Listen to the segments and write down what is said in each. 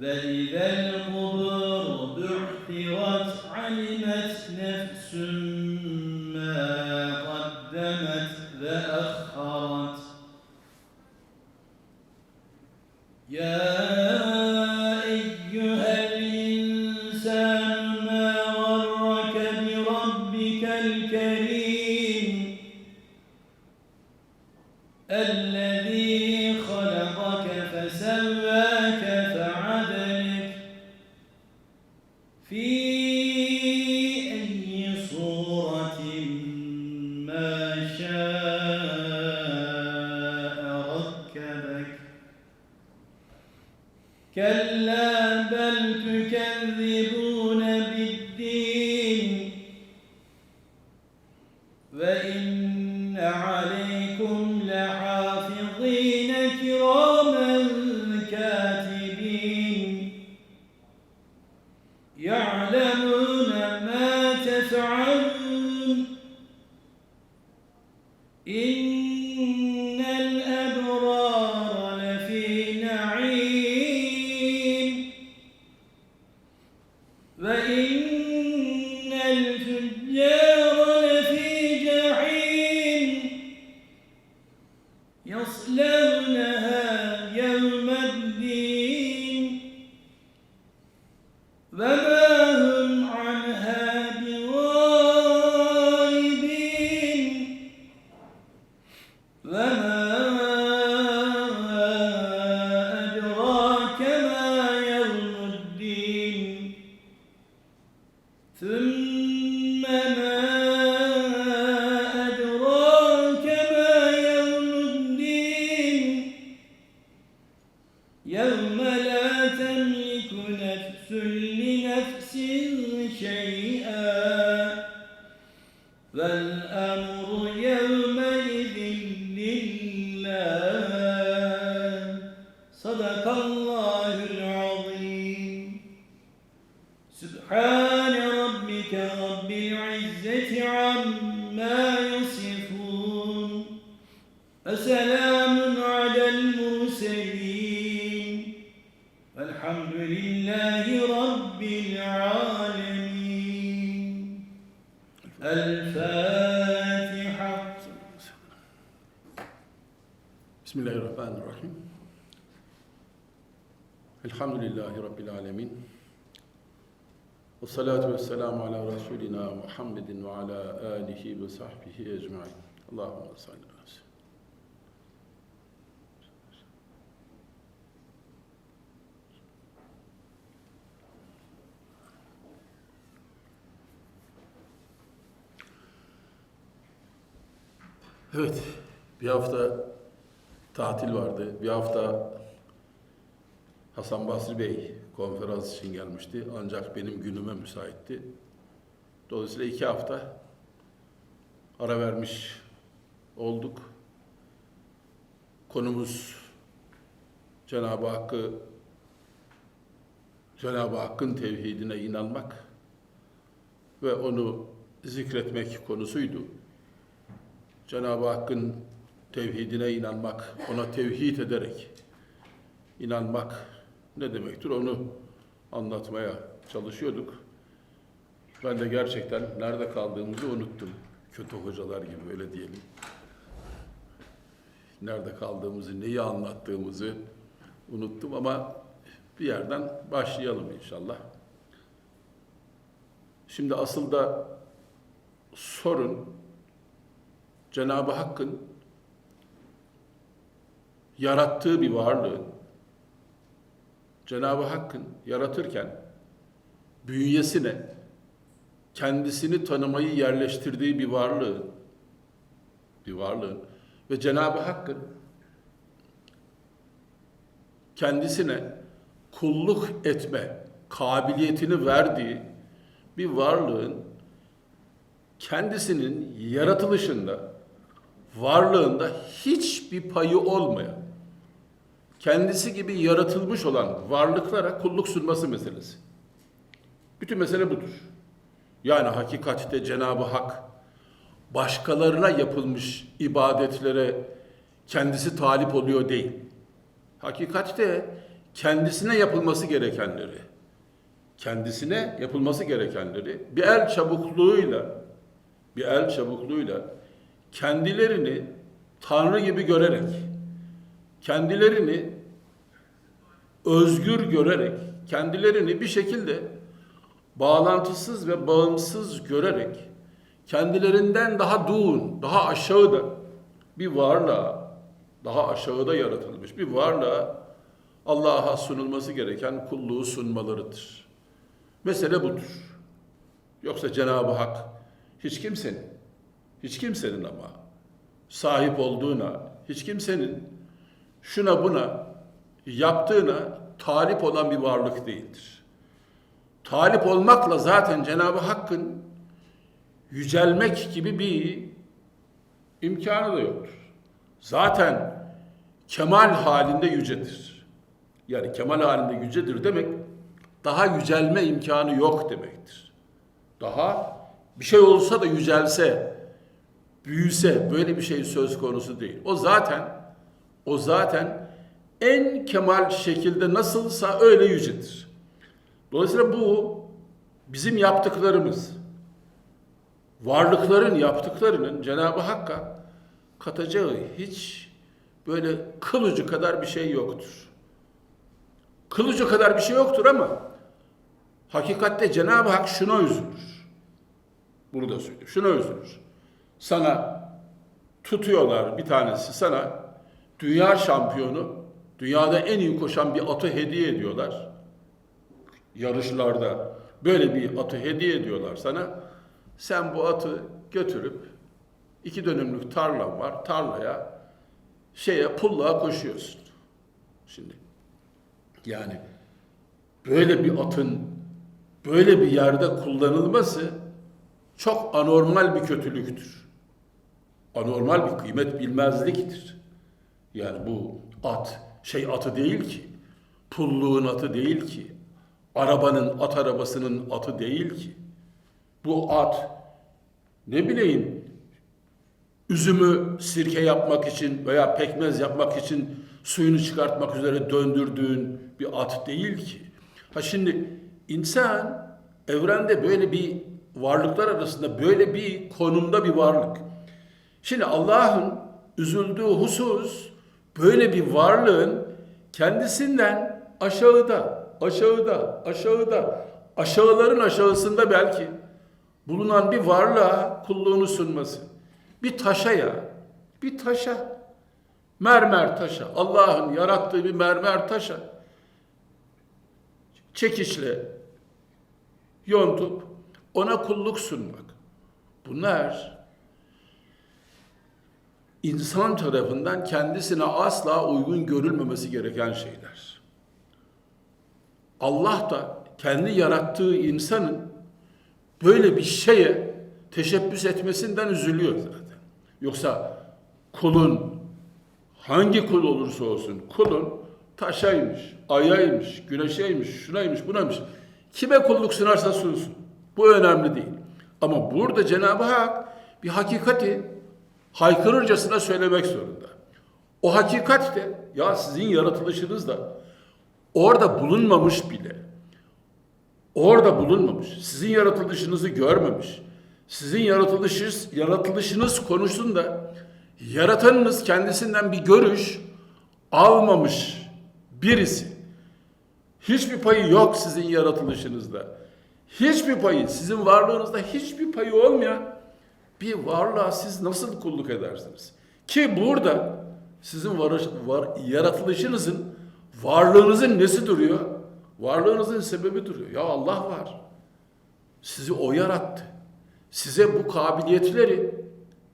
وإذا القبور بعثرت علمت نفس عليكم لحافظ ثم Bismillahirrahmanirrahim. Elhamdülillahi Rabbil alemin. Ve salatu ve selamu ala Resulina Muhammedin ve ala alihi ve sahbihi ecmain. Allahümme salli ala. Evet, bir hafta tatil vardı. Bir hafta Hasan Basri Bey konferans için gelmişti. Ancak benim günüme müsaitti. Dolayısıyla iki hafta ara vermiş olduk. Konumuz Cenab-ı Hakk'ı Cenab-ı Hakk'ın tevhidine inanmak ve onu zikretmek konusuydu. Cenab-ı Hakk'ın tevhidine inanmak, ona tevhid ederek inanmak ne demektir onu anlatmaya çalışıyorduk. Ben de gerçekten nerede kaldığımızı unuttum. Kötü hocalar gibi öyle diyelim. Nerede kaldığımızı, neyi anlattığımızı unuttum ama bir yerden başlayalım inşallah. Şimdi asıl da sorun Cenab-ı Hakk'ın yarattığı bir varlığın Cenab-ı Hakk'ın yaratırken bünyesine kendisini tanımayı yerleştirdiği bir varlığın bir varlığın ve Cenab-ı Hakk'ın kendisine kulluk etme kabiliyetini verdiği bir varlığın kendisinin yaratılışında, varlığında hiçbir payı olmayan, kendisi gibi yaratılmış olan varlıklara kulluk sunması meselesi. Bütün mesele budur. Yani hakikatte Cenab-ı Hak başkalarına yapılmış ibadetlere kendisi talip oluyor değil. Hakikatte kendisine yapılması gerekenleri, kendisine yapılması gerekenleri bir el çabukluğuyla, bir el çabukluğuyla kendilerini Tanrı gibi görerek, kendilerini özgür görerek, kendilerini bir şekilde bağlantısız ve bağımsız görerek, kendilerinden daha duğun, daha aşağıda bir varlığa, daha aşağıda yaratılmış bir varlığa Allah'a sunulması gereken kulluğu sunmalarıdır. Mesele budur. Yoksa Cenab-ı Hak hiç kimsenin, hiç kimsenin ama sahip olduğuna, hiç kimsenin şuna buna yaptığına talip olan bir varlık değildir. Talip olmakla zaten Cenab-ı Hakk'ın yücelmek gibi bir imkanı da yoktur. Zaten kemal halinde yücedir. Yani kemal halinde yücedir demek daha yücelme imkanı yok demektir. Daha bir şey olsa da yücelse, büyüse böyle bir şey söz konusu değil. O zaten o zaten en kemal şekilde nasılsa öyle yücedir. Dolayısıyla bu bizim yaptıklarımız, varlıkların yaptıklarının Cenab-ı Hakk'a katacağı hiç böyle kılıcı kadar bir şey yoktur. Kılıcı kadar bir şey yoktur ama hakikatte Cenab-ı Hak şuna üzülür. Bunu da söylüyor. Şuna üzülür. Sana tutuyorlar bir tanesi sana dünya şampiyonu, dünyada en iyi koşan bir atı hediye ediyorlar. Yarışlarda böyle bir atı hediye ediyorlar sana. Sen bu atı götürüp iki dönümlük tarlan var. Tarlaya şeye pulluğa koşuyorsun. Şimdi yani böyle bir atın böyle bir yerde kullanılması çok anormal bir kötülüktür. Anormal bir kıymet bilmezliktir. Yani bu at şey atı değil ki. Pulluğun atı değil ki. Arabanın at arabasının atı değil ki. Bu at ne bileyim üzümü sirke yapmak için veya pekmez yapmak için suyunu çıkartmak üzere döndürdüğün bir at değil ki. Ha şimdi insan evrende böyle bir varlıklar arasında böyle bir konumda bir varlık. Şimdi Allah'ın üzüldüğü husus böyle bir varlığın kendisinden aşağıda, aşağıda, aşağıda, aşağıların aşağısında belki bulunan bir varlığa kulluğunu sunması. Bir taşa ya, bir taşa, mermer taşa, Allah'ın yarattığı bir mermer taşa çekiçle yontup ona kulluk sunmak. Bunlar insan tarafından kendisine asla uygun görülmemesi gereken şeyler. Allah da kendi yarattığı insanın böyle bir şeye teşebbüs etmesinden üzülüyor zaten. Yoksa kulun hangi kul olursa olsun kulun taşaymış, ayaymış, güneşeymiş, şunaymış, bunaymış. Kime kulluk sunarsa sunsun. Bu önemli değil. Ama burada Cenab-ı Hak bir hakikati haykırırcasına söylemek zorunda. O hakikat de ya sizin yaratılışınız da orada bulunmamış bile. Orada bulunmamış. Sizin yaratılışınızı görmemiş. Sizin yaratılışınız, yaratılışınız konusunda yaratanınız kendisinden bir görüş almamış birisi. Hiçbir payı yok sizin yaratılışınızda. Hiçbir payı, sizin varlığınızda hiçbir payı olmayan bir varlığa siz nasıl kulluk edersiniz? Ki burada sizin var, var, yaratılışınızın, varlığınızın nesi duruyor? Varlığınızın sebebi duruyor. Ya Allah var. Sizi O yarattı. Size bu kabiliyetleri,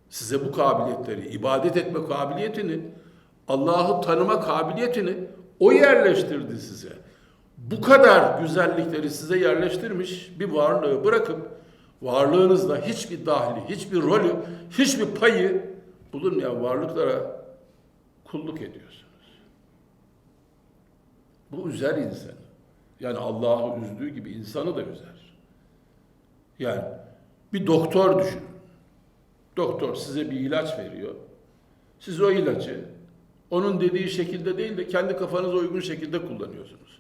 size bu kabiliyetleri, ibadet etme kabiliyetini, Allah'ı tanıma kabiliyetini O yerleştirdi size. Bu kadar güzellikleri size yerleştirmiş bir varlığı bırakıp varlığınızda hiçbir dahli, hiçbir rolü, hiçbir payı bulunmayan varlıklara kulluk ediyorsunuz. Bu üzer insanı. Yani Allah'ı üzdüğü gibi insanı da üzer. Yani bir doktor düşünün. Doktor size bir ilaç veriyor. Siz o ilacı onun dediği şekilde değil de kendi kafanıza uygun şekilde kullanıyorsunuz.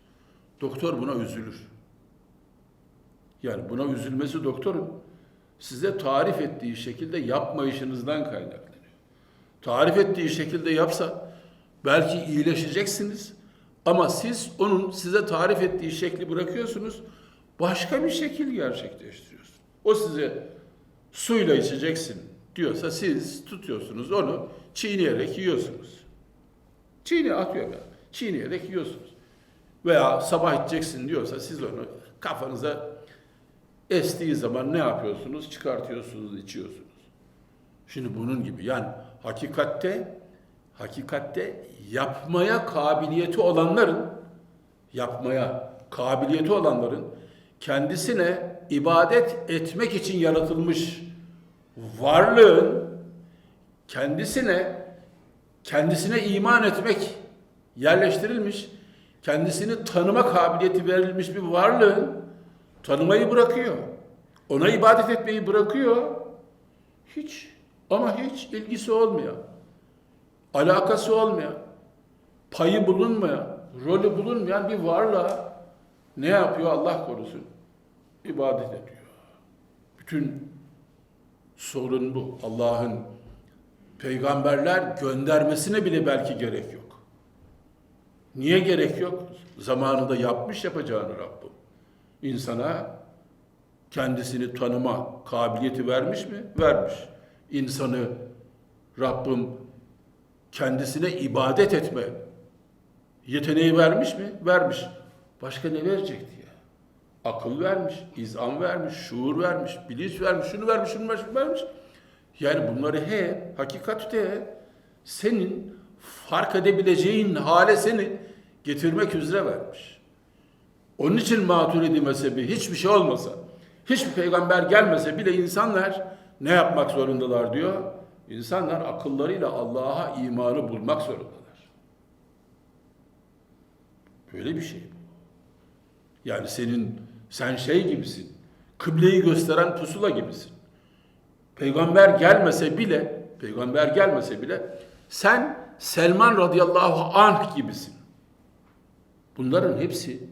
Doktor buna üzülür. Yani buna üzülmesi doktorun size tarif ettiği şekilde yapmayışınızdan kaynaklanıyor. Tarif ettiği şekilde yapsa belki iyileşeceksiniz ama siz onun size tarif ettiği şekli bırakıyorsunuz. Başka bir şekil gerçekleştiriyorsunuz. O size suyla içeceksin diyorsa siz tutuyorsunuz onu çiğneyerek yiyorsunuz. Çiğne atıyor ya. Çiğneyerek yiyorsunuz. Veya sabah içeceksin diyorsa siz onu kafanıza estiği zaman ne yapıyorsunuz? Çıkartıyorsunuz, içiyorsunuz. Şimdi bunun gibi yani hakikatte hakikatte yapmaya kabiliyeti olanların yapmaya kabiliyeti olanların kendisine ibadet etmek için yaratılmış varlığın kendisine kendisine iman etmek yerleştirilmiş, kendisini tanıma kabiliyeti verilmiş bir varlığın tanımayı bırakıyor. Ona ibadet etmeyi bırakıyor. Hiç ama hiç ilgisi olmayan, alakası olmayan, payı bulunmayan, rolü bulunmayan bir varlığa ne yapıyor Allah korusun? İbadet ediyor. Bütün sorun bu. Allah'ın peygamberler göndermesine bile belki gerek yok. Niye gerek yok? Zamanında yapmış yapacağını Rabbim. İnsana kendisini tanıma kabiliyeti vermiş mi? Vermiş. İnsanı Rabbim kendisine ibadet etme yeteneği vermiş mi? Vermiş. Başka ne verecekti ya? Akıl vermiş, izan vermiş, şuur vermiş, bilinç vermiş, şunu vermiş, şunu vermiş, vermiş. Yani bunları he, hakikatte senin fark edebileceğin hale seni getirmek üzere vermiş. Onun için Maturidi mezhebi hiçbir şey olmasa, hiçbir peygamber gelmese bile insanlar ne yapmak zorundalar diyor. İnsanlar akıllarıyla Allah'a imanı bulmak zorundalar. Böyle bir şey. Yani senin, sen şey gibisin, kıbleyi gösteren pusula gibisin. Peygamber gelmese bile, peygamber gelmese bile sen Selman radıyallahu anh gibisin. Bunların hepsi,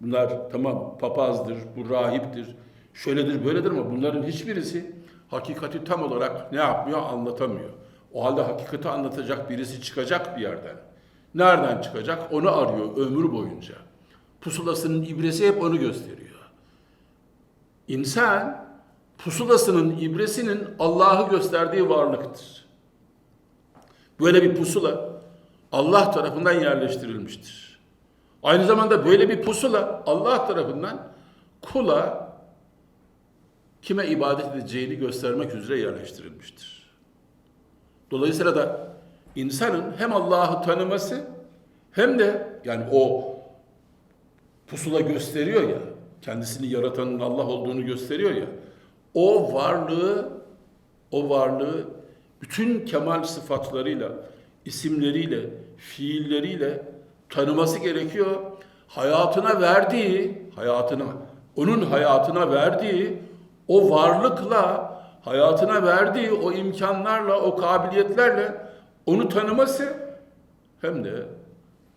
bunlar tamam papazdır, bu rahiptir, şöyledir, böyledir ama bunların hiçbirisi hakikati tam olarak ne yapmıyor, anlatamıyor. O halde hakikati anlatacak birisi çıkacak bir yerden. Nereden çıkacak? Onu arıyor ömür boyunca. Pusulasının ibresi hep onu gösteriyor. İnsan pusulasının ibresinin Allah'ı gösterdiği varlıktır. Böyle bir pusula Allah tarafından yerleştirilmiştir. Aynı zamanda böyle bir pusula Allah tarafından kula kime ibadet edeceğini göstermek üzere yerleştirilmiştir. Dolayısıyla da insanın hem Allah'ı tanıması hem de yani o pusula gösteriyor ya, kendisini yaratanın Allah olduğunu gösteriyor ya, o varlığı, o varlığı bütün kemal sıfatlarıyla, isimleriyle, fiilleriyle tanıması gerekiyor. Hayatına verdiği, hayatına, onun hayatına verdiği o varlıkla, hayatına verdiği o imkanlarla, o kabiliyetlerle onu tanıması hem de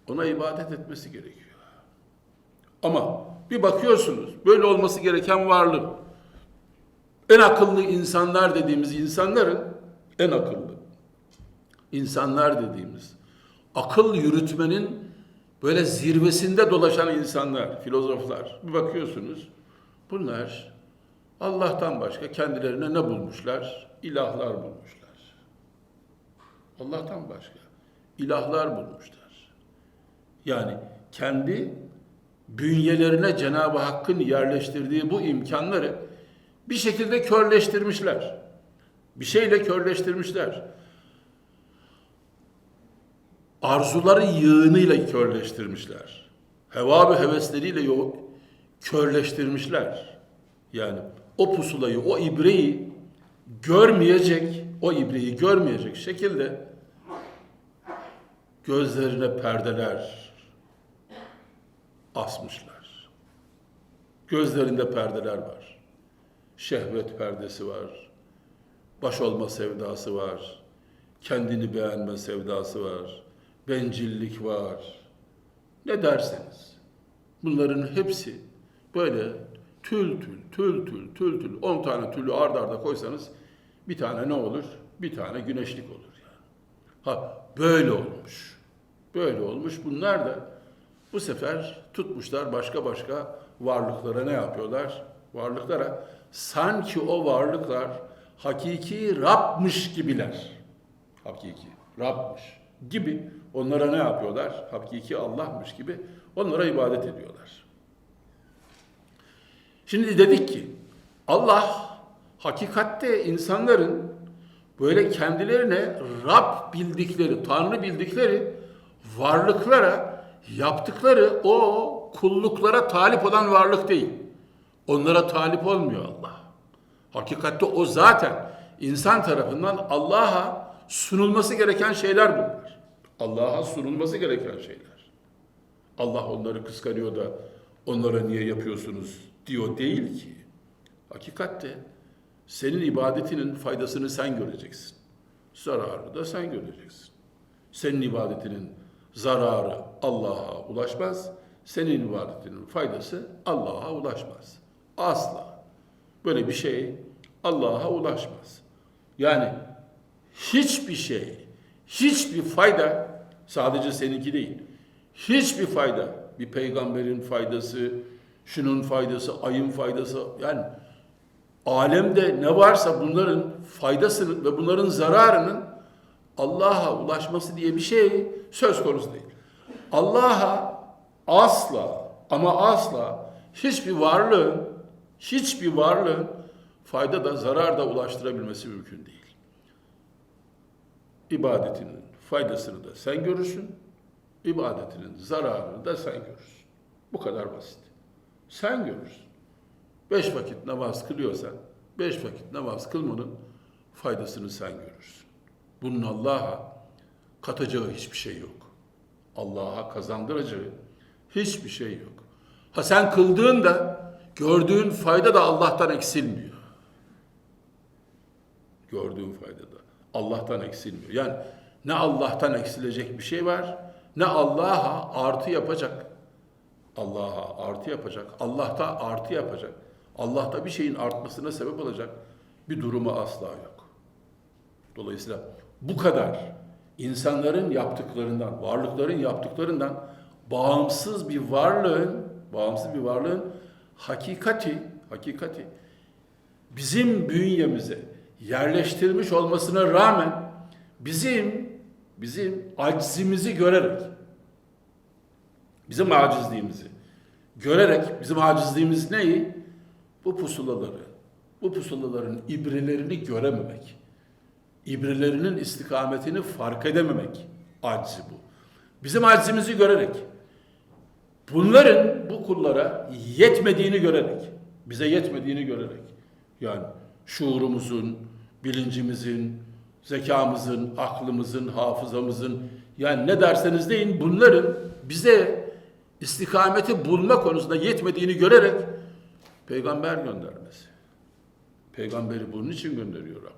ona ibadet etmesi gerekiyor. Ama bir bakıyorsunuz böyle olması gereken varlık en akıllı insanlar dediğimiz insanların en akıllı insanlar dediğimiz akıl yürütmenin böyle zirvesinde dolaşan insanlar, filozoflar. Bir bakıyorsunuz bunlar Allah'tan başka kendilerine ne bulmuşlar? İlahlar bulmuşlar. Allah'tan başka ilahlar bulmuşlar. Yani kendi bünyelerine Cenab-ı Hakk'ın yerleştirdiği bu imkanları bir şekilde körleştirmişler. Bir şeyle körleştirmişler. Arzuları yığınıyla körleştirmişler. Heva ve hevesleriyle yo- körleştirmişler. Yani o pusulayı, o ibreyi görmeyecek, o ibreyi görmeyecek şekilde gözlerine perdeler asmışlar. Gözlerinde perdeler var. Şehvet perdesi var. Baş olma sevdası var. Kendini beğenme sevdası var. Bencillik var. Ne derseniz. Bunların hepsi böyle tül tül, tül tül, tül tül, 10 tane tülü ard arda koysanız bir tane ne olur? Bir tane güneşlik olur yani. Ha böyle olmuş. Böyle olmuş. Bunlar da bu sefer tutmuşlar başka başka varlıklara ne yapıyorlar? Varlıklara sanki o varlıklar hakiki Rab'mış gibiler. Hakiki Rab'mış gibi onlara ne yapıyorlar? Hakiki Allah'mış gibi onlara ibadet ediyorlar. Şimdi dedik ki Allah hakikatte insanların böyle kendilerine Rab bildikleri, Tanrı bildikleri varlıklara yaptıkları o kulluklara talip olan varlık değil. Onlara talip olmuyor Allah. Hakikatte o zaten insan tarafından Allah'a sunulması gereken şeyler bunlar. Allah'a sunulması gereken şeyler. Allah onları kıskanıyor da onlara niye yapıyorsunuz diyor değil ki. Hakikatte senin ibadetinin faydasını sen göreceksin. Zararını da sen göreceksin. Senin ibadetinin zararı Allah'a ulaşmaz. Senin ibadetinin faydası Allah'a ulaşmaz. Asla. Böyle bir şey Allah'a ulaşmaz. Yani hiçbir şey, hiçbir fayda sadece seninki değil. Hiçbir fayda, bir peygamberin faydası, şunun faydası, ayın faydası yani alemde ne varsa bunların faydasının ve bunların zararının Allah'a ulaşması diye bir şey söz konusu değil. Allah'a asla ama asla hiçbir varlığın hiçbir varlığın fayda da zarar da ulaştırabilmesi mümkün değil. İbadetinin faydasını da sen görürsün, ibadetinin zararını da sen görürsün. Bu kadar basit. Sen görürsün. Beş vakit namaz kılıyorsan, beş vakit namaz kılmanın faydasını sen görürsün. Bunun Allah'a katacağı hiçbir şey yok. Allah'a kazandıracağı hiçbir şey yok. Ha sen kıldığında gördüğün fayda da Allah'tan eksilmiyor. Gördüğün fayda da Allah'tan eksilmiyor. Yani ne Allah'tan eksilecek bir şey var, ne Allah'a artı yapacak. Allah'a artı yapacak, Allah'ta artı yapacak. Allah'ta bir şeyin artmasına sebep olacak bir durumu asla yok. Dolayısıyla bu kadar insanların yaptıklarından, varlıkların yaptıklarından bağımsız bir varlığın, bağımsız bir varlığın hakikati, hakikati bizim bünyemize yerleştirilmiş olmasına rağmen bizim bizim aczimizi görerek bizim acizliğimizi görerek bizim acizliğimiz neyi? Bu pusulaları, bu pusulaların ibrelerini görememek, ibrelerinin istikametini fark edememek aczi bu. Bizim aczimizi görerek, bunların bu kullara yetmediğini görerek, bize yetmediğini görerek, yani şuurumuzun, bilincimizin, zekamızın, aklımızın, hafızamızın, yani ne derseniz deyin bunların bize istikameti bulma konusunda yetmediğini görerek peygamber göndermesi. Peygamberi bunun için gönderiyor Rabbim.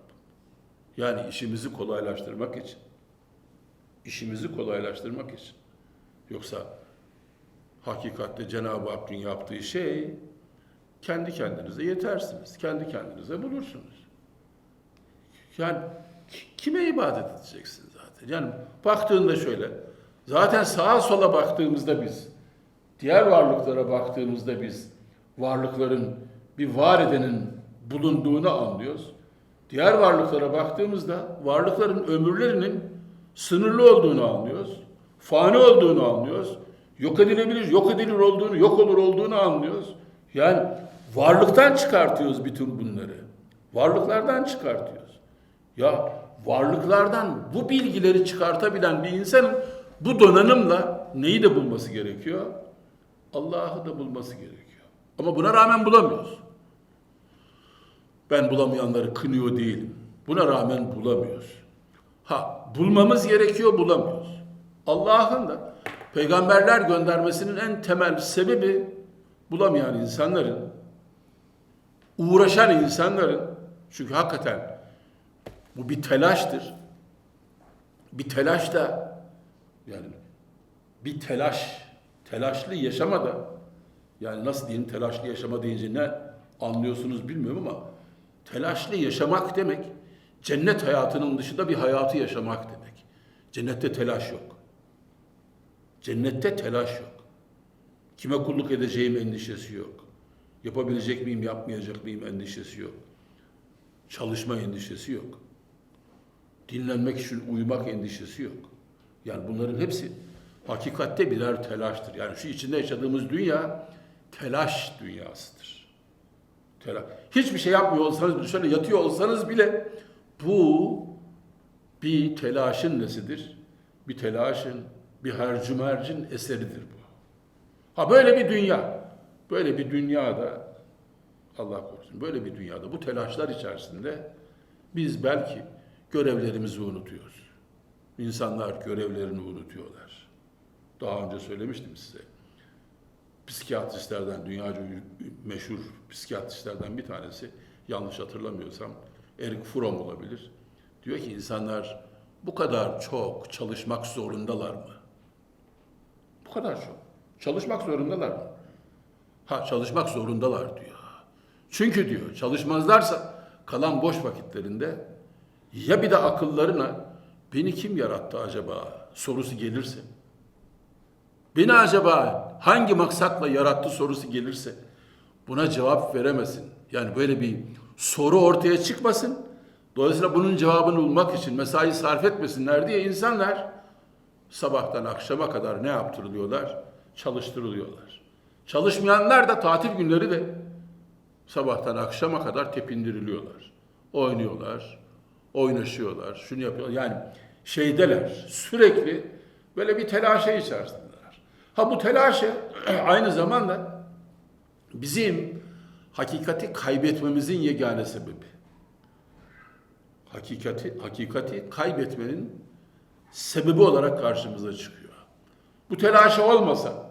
Yani işimizi kolaylaştırmak için. İşimizi kolaylaştırmak için. Yoksa hakikatte Cenab-ı Hakk'ın yaptığı şey kendi kendinize yetersiniz. Kendi kendinize bulursunuz. Yani kime ibadet edeceksin zaten? Yani baktığında şöyle, zaten sağa sola baktığımızda biz, diğer varlıklara baktığımızda biz, varlıkların bir var edenin bulunduğunu anlıyoruz. Diğer varlıklara baktığımızda varlıkların ömürlerinin sınırlı olduğunu anlıyoruz. Fani olduğunu anlıyoruz. Yok edilebilir, yok edilir olduğunu, yok olur olduğunu anlıyoruz. Yani varlıktan çıkartıyoruz bütün bunları. Varlıklardan çıkartıyoruz. Ya varlıklardan bu bilgileri çıkartabilen bir insanın bu donanımla neyi de bulması gerekiyor? Allah'ı da bulması gerekiyor. Ama buna rağmen bulamıyoruz. Ben bulamayanları kınıyor değilim. Buna rağmen bulamıyoruz. Ha bulmamız gerekiyor bulamıyoruz. Allah'ın da peygamberler göndermesinin en temel sebebi bulamayan insanların, uğraşan insanların, çünkü hakikaten bu bir telaştır. Bir telaş da yani bir telaş, telaşlı yaşama da yani nasıl diyeyim telaşlı yaşama deyince ne anlıyorsunuz bilmiyorum ama telaşlı yaşamak demek cennet hayatının dışında bir hayatı yaşamak demek. Cennette telaş yok. Cennette telaş yok. Kime kulluk edeceğim endişesi yok. Yapabilecek miyim, yapmayacak mıyım endişesi yok. Çalışma endişesi yok. Dinlenmek için uyumak endişesi yok. Yani bunların hepsi hakikatte birer telaştır. Yani şu içinde yaşadığımız dünya telaş dünyasıdır. Telaş. Hiçbir şey yapmıyor olsanız, şöyle yatıyor olsanız bile bu bir telaşın nesidir? Bir telaşın, bir hercümercin eseridir bu. Ha böyle bir dünya, böyle bir dünyada Allah korusun, böyle bir dünyada bu telaşlar içerisinde biz belki görevlerimizi unutuyoruz. İnsanlar görevlerini unutuyorlar. Daha önce söylemiştim size. Psikiyatristlerden, dünyaca meşhur psikiyatristlerden bir tanesi, yanlış hatırlamıyorsam Erik Fromm olabilir. Diyor ki insanlar bu kadar çok çalışmak zorundalar mı? Bu kadar çok. Çalışmak zorundalar mı? Ha çalışmak zorundalar diyor. Çünkü diyor çalışmazlarsa kalan boş vakitlerinde ya bir de akıllarına beni kim yarattı acaba sorusu gelirse, beni acaba hangi maksatla yarattı sorusu gelirse buna cevap veremesin. Yani böyle bir soru ortaya çıkmasın. Dolayısıyla bunun cevabını bulmak için mesai sarf etmesinler diye insanlar sabahtan akşama kadar ne yaptırılıyorlar? Çalıştırılıyorlar. Çalışmayanlar da tatil günleri de sabahtan akşama kadar tepindiriliyorlar. Oynuyorlar, oynaşıyorlar, şunu yapıyorlar. Yani şeydeler, sürekli böyle bir telaşa içerisindeler. Ha bu telaşı aynı zamanda bizim hakikati kaybetmemizin yegane sebebi. Hakikati, hakikati kaybetmenin sebebi olarak karşımıza çıkıyor. Bu telaşı olmasa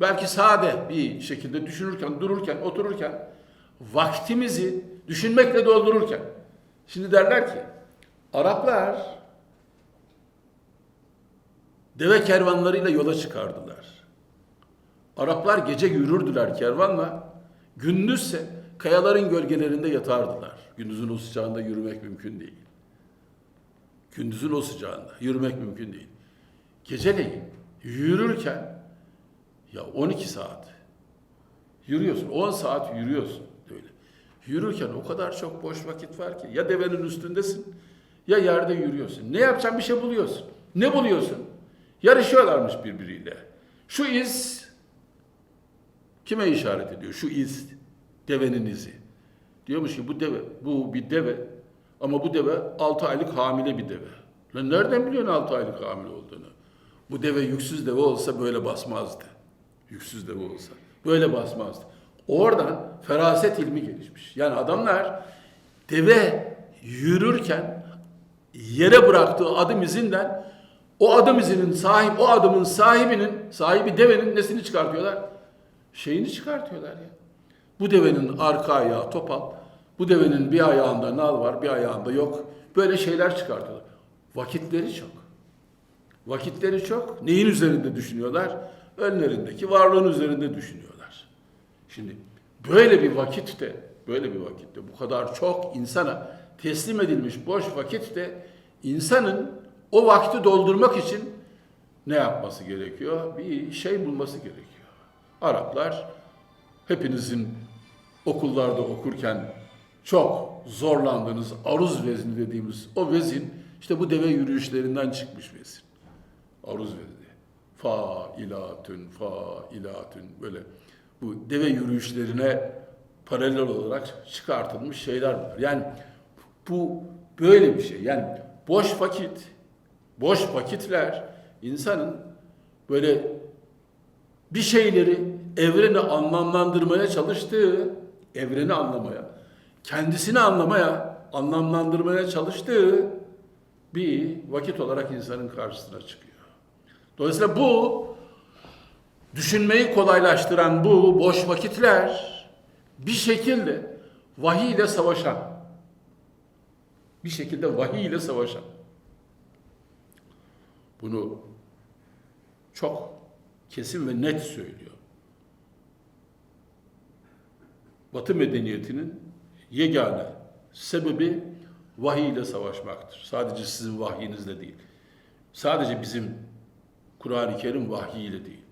belki sade bir şekilde düşünürken, dururken, otururken vaktimizi düşünmekle doldururken şimdi derler ki Araplar deve kervanlarıyla yola çıkardılar. Araplar gece yürürdüler kervanla, gündüzse kayaların gölgelerinde yatardılar. Gündüzün o sıcağında yürümek mümkün değil. Gündüzün o sıcağında yürümek mümkün değil. Geceleyin yürürken ya 12 saat yürüyorsun, 10 saat yürüyorsun. Yürürken o kadar çok boş vakit var ki ya devenin üstündesin ya yerde yürüyorsun. Ne yapacağım bir şey buluyorsun. Ne buluyorsun? Yarışıyorlarmış birbiriyle. Şu iz kime işaret ediyor? Şu iz devenin izi. Diyormuş ki bu deve, bu bir deve ama bu deve 6 aylık hamile bir deve. Lan nereden biliyorsun 6 aylık hamile olduğunu? Bu deve yüksüz deve olsa böyle basmazdı. Yüksüz deve olsa. Böyle basmazdı. Oradan feraset ilmi gelişmiş. Yani adamlar deve yürürken yere bıraktığı adım izinden o adım izinin sahip, o adımın sahibinin, sahibi devenin nesini çıkartıyorlar? Şeyini çıkartıyorlar ya. Bu devenin arka ayağı topal, bu devenin bir ayağında nal var, bir ayağında yok. Böyle şeyler çıkartıyorlar. Vakitleri çok. Vakitleri çok. Neyin üzerinde düşünüyorlar? Önlerindeki varlığın üzerinde düşünüyorlar. Şimdi böyle bir vakitte, böyle bir vakitte bu kadar çok insana teslim edilmiş boş vakitte insanın o vakti doldurmak için ne yapması gerekiyor? Bir şey bulması gerekiyor. Araplar hepinizin okullarda okurken çok zorlandığınız aruz vezni dediğimiz o vezin işte bu deve yürüyüşlerinden çıkmış vezin. Aruz vezni. Fa ilatün, fa ilatün böyle bu deve yürüyüşlerine paralel olarak çıkartılmış şeyler bunlar. Yani bu böyle bir şey. Yani boş vakit, boş vakitler insanın böyle bir şeyleri evreni anlamlandırmaya çalıştığı, evreni anlamaya, kendisini anlamaya, anlamlandırmaya çalıştığı bir vakit olarak insanın karşısına çıkıyor. Dolayısıyla bu düşünmeyi kolaylaştıran bu boş vakitler bir şekilde vahiy ile savaşan, bir şekilde vahiy ile savaşan. Bunu çok kesin ve net söylüyor. Batı medeniyetinin yegane sebebi vahiy ile savaşmaktır. Sadece sizin vahyinizle değil. Sadece bizim Kur'an-ı Kerim vahyiyle değil.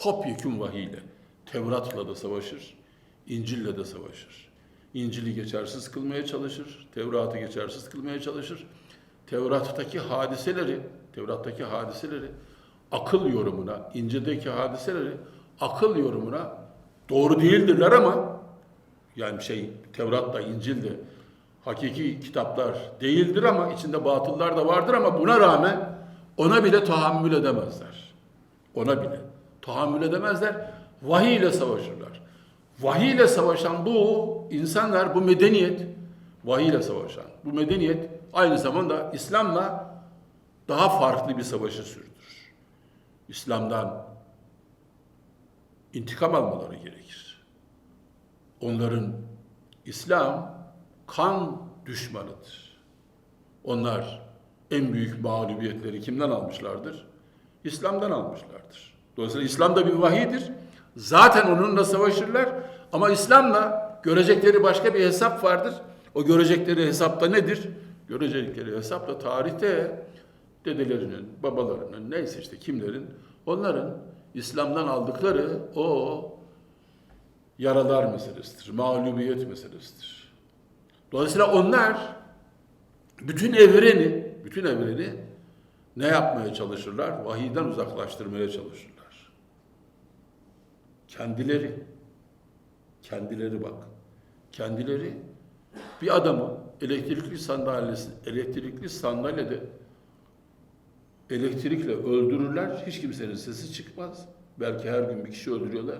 Topyekun vahiyle. Tevrat'la da savaşır, İncil'le de savaşır. İncil'i geçersiz kılmaya çalışır, Tevrat'ı geçersiz kılmaya çalışır. Tevrat'taki hadiseleri, Tevrat'taki hadiseleri akıl yorumuna, İncil'deki hadiseleri akıl yorumuna doğru değildirler ama yani şey Tevrat'ta, İncil'de hakiki kitaplar değildir ama içinde batıllar da vardır ama buna rağmen ona bile tahammül edemezler. Ona bile tahammül edemezler. Vahiy ile savaşırlar. Vahiy ile savaşan bu insanlar, bu medeniyet, vahiy ile savaşan bu medeniyet aynı zamanda İslam'la daha farklı bir savaşı sürdürür. İslam'dan intikam almaları gerekir. Onların İslam kan düşmanıdır. Onlar en büyük mağlubiyetleri kimden almışlardır? İslam'dan almışlardır. Dolayısıyla İslam da bir vahiydir. Zaten onunla savaşırlar ama İslam'la görecekleri başka bir hesap vardır. O görecekleri hesapta nedir? Görecekleri hesapta tarihte dedelerinin, babalarının, neyse işte kimlerin, onların İslam'dan aldıkları o yaralar meselesidir, mağlubiyet meselesidir. Dolayısıyla onlar bütün evreni, bütün evreni ne yapmaya çalışırlar? Vahiyden uzaklaştırmaya çalışırlar. Kendileri, kendileri bak, kendileri bir adamı elektrikli sandalyesi, elektrikli sandalyede elektrikle öldürürler. Hiç kimsenin sesi çıkmaz. Belki her gün bir kişi öldürüyorlar.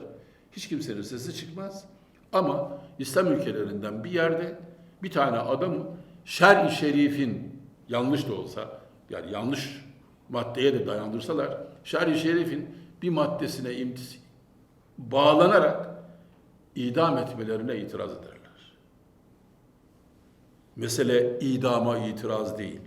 Hiç kimsenin sesi çıkmaz. Ama İslam ülkelerinden bir yerde bir tane adamı şer-i şerifin yanlış da olsa yani yanlış maddeye de dayandırsalar şer-i şerifin bir maddesine bağlanarak idam etmelerine itiraz ederler. Mesele idama itiraz değil.